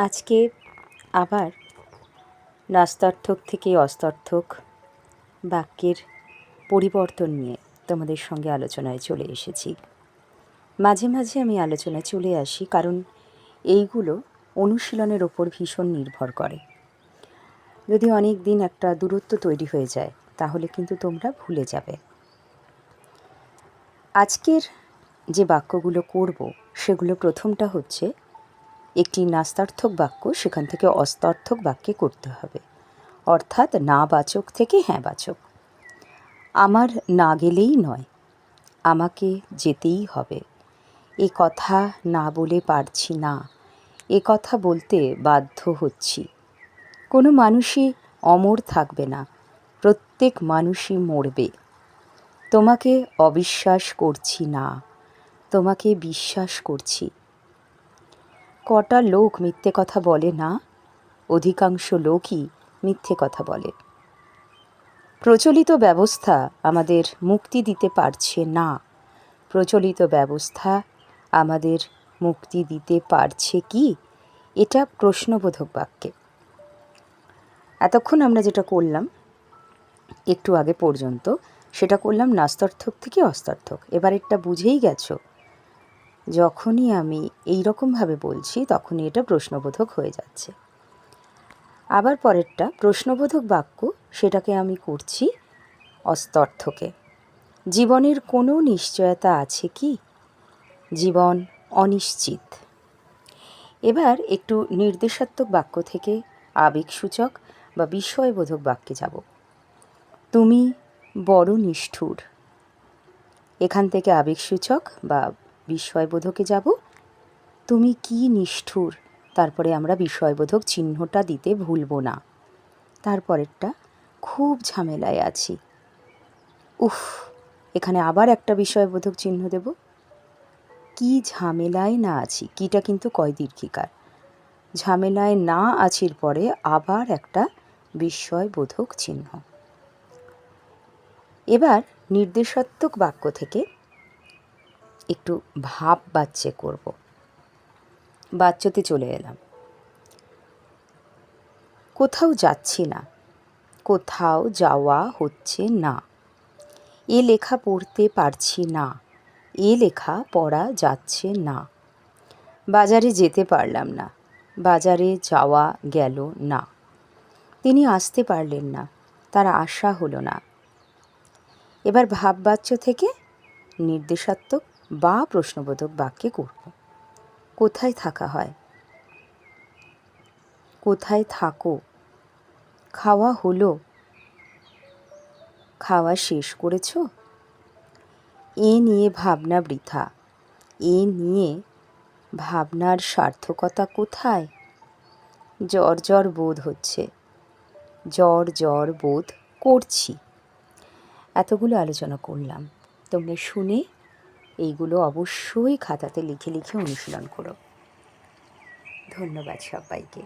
আজকে আবার নাস্তার্থক থেকে অস্তার্থক বাক্যের পরিবর্তন নিয়ে তোমাদের সঙ্গে আলোচনায় চলে এসেছি। মাঝে মাঝে আমি আলোচনায় চলে আসি কারণ এইগুলো অনুশীলনের ওপর ভীষণ নির্ভর করে। যদি অনেক দিন একটা দূরত্ব তৈরি হয়ে যায়, তাহলে কিন্তু তোমরা ভুলে যাবে। আজকের যে বাক্যগুলো করব, সেগুলো প্রথমটা হচ্ছে একটি নাস্তার্থক বাক্য, সেখান থেকে অস্তার্থক বাক্যে করতে হবে। অর্থাৎ না বাচক থেকে হ্যাঁ বাচক। আমার না গেলেই নয়, আমাকে যেতেই হবে। এ কথা না বলে পারছি না, এ কথা বলতে বাধ্য হচ্ছি। কোনো মানুষই অমর থাকবে না, প্রত্যেক মানুষই মরবে। তোমাকে অবিশ্বাস করছি না, তোমাকে বিশ্বাস করছি। কটা লোক মিথ্যে কথা বলে না? অধিকাংশ লোকই মিথ্যে কথা বলে। প্রচলিত ব্যবস্থা আমাদের মুক্তি দিতে পারছে না। প্রচলিত ব্যবস্থা আমাদের মুক্তি দিতে পারছে কি? এটা প্রশ্নবোধক বাক্যে। এতক্ষণ আমরা যেটা করলাম, একটু আগে পর্যন্ত, সেটা করলাম নাস্তার্থক থেকে অস্তার্থক। এবার এটা বুঝেই গেছো যখনই আমি এই রকমভাবে বলছি, তখনই এটা প্রশ্নবোধক হয়ে যাচ্ছে। আবার পরেরটা, প্রশ্নবোধক বাক্য, সেটাকে আমি করছি অস্তর্থকে। জীবনের কোনো নিশ্চয়তা আছে কি? জীবন অনিশ্চিত। এবার একটু নির্দেশাত্মক বাক্য থেকে আবেগসূচক বা বিষয়বোধক বাক্যে যাব। তুমি বড় নিষ্ঠুর। এখান থেকে আবেগসূচক বা বিস্ময়বোধকে যাব? তুমি কি নিষ্ঠুর? তারপরে আমরা বিস্ময়বোধক চিহ্নটা দিতে ভুলব না। তারপরেরটা খুব ঝামেলায় আছি। উফ, এখানে আবার একটা বিষয়বোধক চিহ্ন দেব। কি ঝামেলায় না আছি, কিটা কিন্তু কয় দীর্ঘিকার। ঝামেলায় না আছির পরে আবার একটা বিস্ময়বোধক চিহ্ন। এবার নির্দেশাত্মক বাক্য থেকে একটু ভাব বাচ্চে করব। বাচ্চতে চলে এলাম। কোথাও যাচ্ছি না। কোথাও যাওয়া হচ্ছে না। এ লেখা পড়তে পারছি না। এ লেখা পড়া যাচ্ছে না। বাজারে যেতে পারলাম না। বাজারে যাওয়া গেল না। তিনি আসতে পারলেন না। তার আশা হলো না। এবার ভাববাচ্য থেকে নির্দেশাত্মক বা প্রশ্নবোধক বাক্যে করব। কোথায় থাকা হয়? কোথায় থাকো? খাওয়া হলো? খাওয়া শেষ করেছ? এ নিয়ে ভাবনা বৃথা। এ নিয়ে ভাবনার সার্থকতা কোথায়? জ্বর জ্বর বোধ হচ্ছে। জ্বর জ্বর বোধ করছি। এতগুলো আলোচনা করলাম। তোমরা শুনে এইগুলো অবশ্যই খাতাতে লিখে লিখে অনুশীলন করো। ধন্যবাদ সবাইকে।